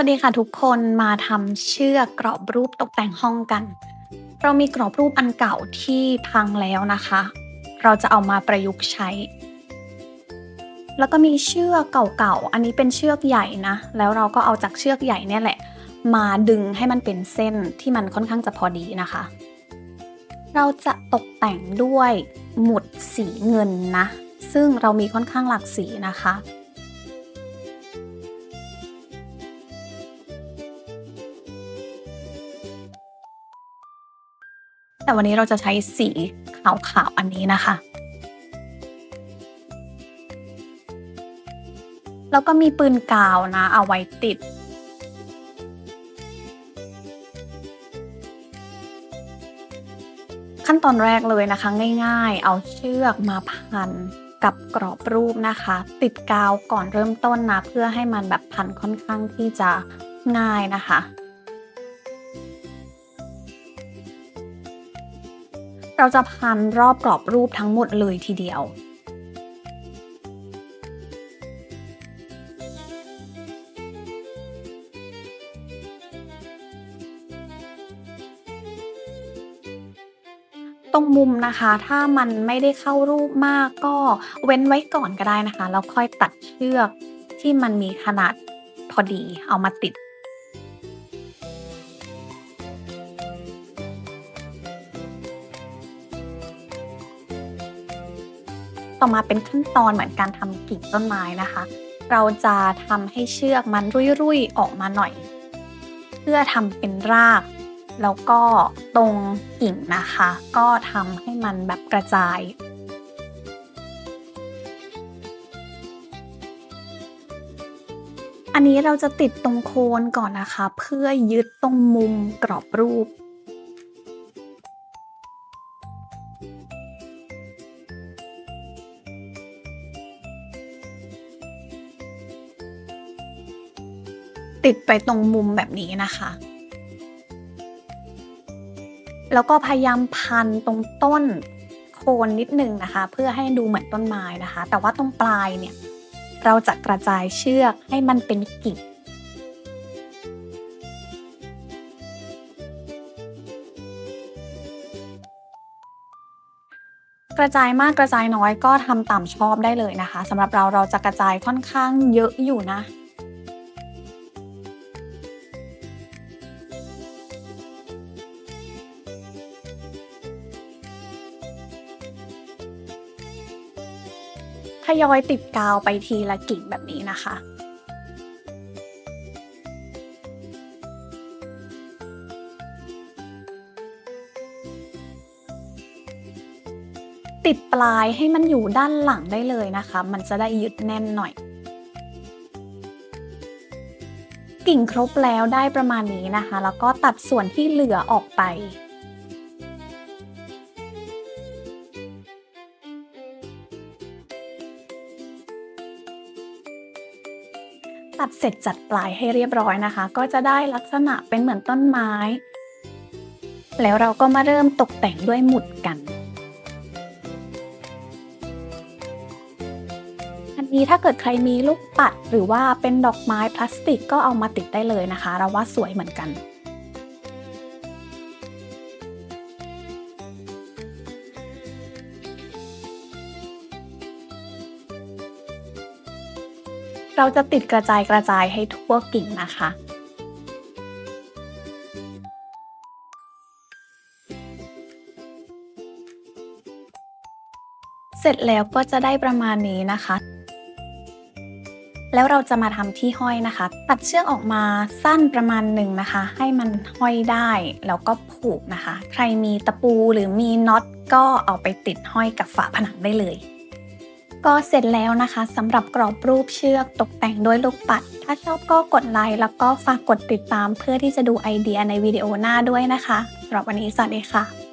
วัสดีค่ะทุกคนมาทำเชือกกรอบรูปตกแต่งห้องกัน เรามีกรอบรูปอันเก่าที่พังแล้วนะคะ เราจะเอามาประยุกต์ใช้ แล้วก็มีเชือกเก่าๆอันนี้เป็นเชือกใหญ่นะ แล้วเราก็เอาจากเชือกใหญ่เนี่ยแหละ มาดึงให้มันเป็นเส้นที่มันค่อนข้างจะพอดีนะคะ เราจะตกแต่งด้วยหมุดสีเงินนะ ซึ่งเรามีค่อนข้างหลากสีนะคะ แต่วันนี้เราจะใช้สีขาวๆอันนี้นะคะ แล้วก็มีปืนกาวนะ เอาไว้ติด ขั้นตอนแรกเลยนะคะ ง่ายๆ เอาเชือกมาพันกับกรอบรูปนะคะ ติดกาวก่อนเริ่มต้นนะ เพื่อให้มันแบบพันค่อนข้างที่จะง่ายนะคะ เราจะพันรอบกรอบรูปทั้งหมดเลยทีเดียว ตรงมุมนะคะ ถ้ามันไม่ได้เข้ารูปมากก็เว้นไว้ก่อนก็ได้นะคะ แล้วค่อยตัดเชือกที่มันมีขนาดพอดีเอามาติด ต่อมาเป็นขั้นตอนเหมือนการทำกิ่งต้นไม้นะคะ เราจะทำให้เชือกมันรุ่ยๆออกมาหน่อย เพื่อทำเป็นราก แล้วก็ตรงกิ่งนะคะ ก็ทำให้มันแบบกระจายอันนี้เราจะติดตรงโคนก่อนนะคะ เพื่อยึดตรงมุมกรอบรูป ติดไปตรงมุมแบบนี้นะคะ แล้วก็พยายามพันตรงต้นโคนนิดนึงนะคะ เพื่อให้ดูเหมือนต้นไม้นะคะ แต่ว่าตรงปลายเนี่ย เราจะกระจายเชือกให้มันเป็นกิ่งกระจายมากกระจายน้อยก็ทำตามชอบได้เลยนะคะสำหรับเราเราจะกระจายค่อนข้างเยอะอยู่นะ ทยอยติดกาวไปทีละกิ่งแบบนี้นะคะติดปลายให้มันอยู่ด้านหลังได้เลยนะคะ มันจะได้ยึดแน่นหน่อย กิ่งครบแล้วได้ประมาณนี้นะคะ แล้วก็ตัดส่วนที่เหลือออกไป ตัดเสร็จจัดปลายให้เรียบร้อยนะคะ ก็จะได้ลักษณะเป็นเหมือนต้นไม้ แล้วเราก็มาเริ่มตกแต่งด้วยหมุดกัน อันนี้ถ้าเกิดใครมีลูกปัดหรือว่าเป็นดอกไม้พลาสติกก็เอามาติดได้เลยนะคะ เราว่าสวยเหมือนกัน เราจะติดกระจายกระจายให้ทั่วกิ่งนะคะ เสร็จแล้วก็จะได้ประมาณนี้นะคะ แล้วเราจะมาทำที่ห้อยนะคะ ตัดเชือกออกมาสั้นประมาณหนึ่งนะคะ ให้มันห้อยได้ แล้วก็ผูกนะคะ ใครมีตะปูหรือมีน็อตก็เอาไปติดห้อยกับฝาผนังได้เลย ก็เสร็จแล้วนะคะสำหรับกรอบรูปเชือกตกแต่งด้วยลูกปัด ถ้าชอบก็กดไลค์แล้วก็ฝากกดติดตามเพื่อที่จะดูไอเดียในวิดีโอหน้าด้วยนะคะสำหรับวันนี้สวัสดีค่ะ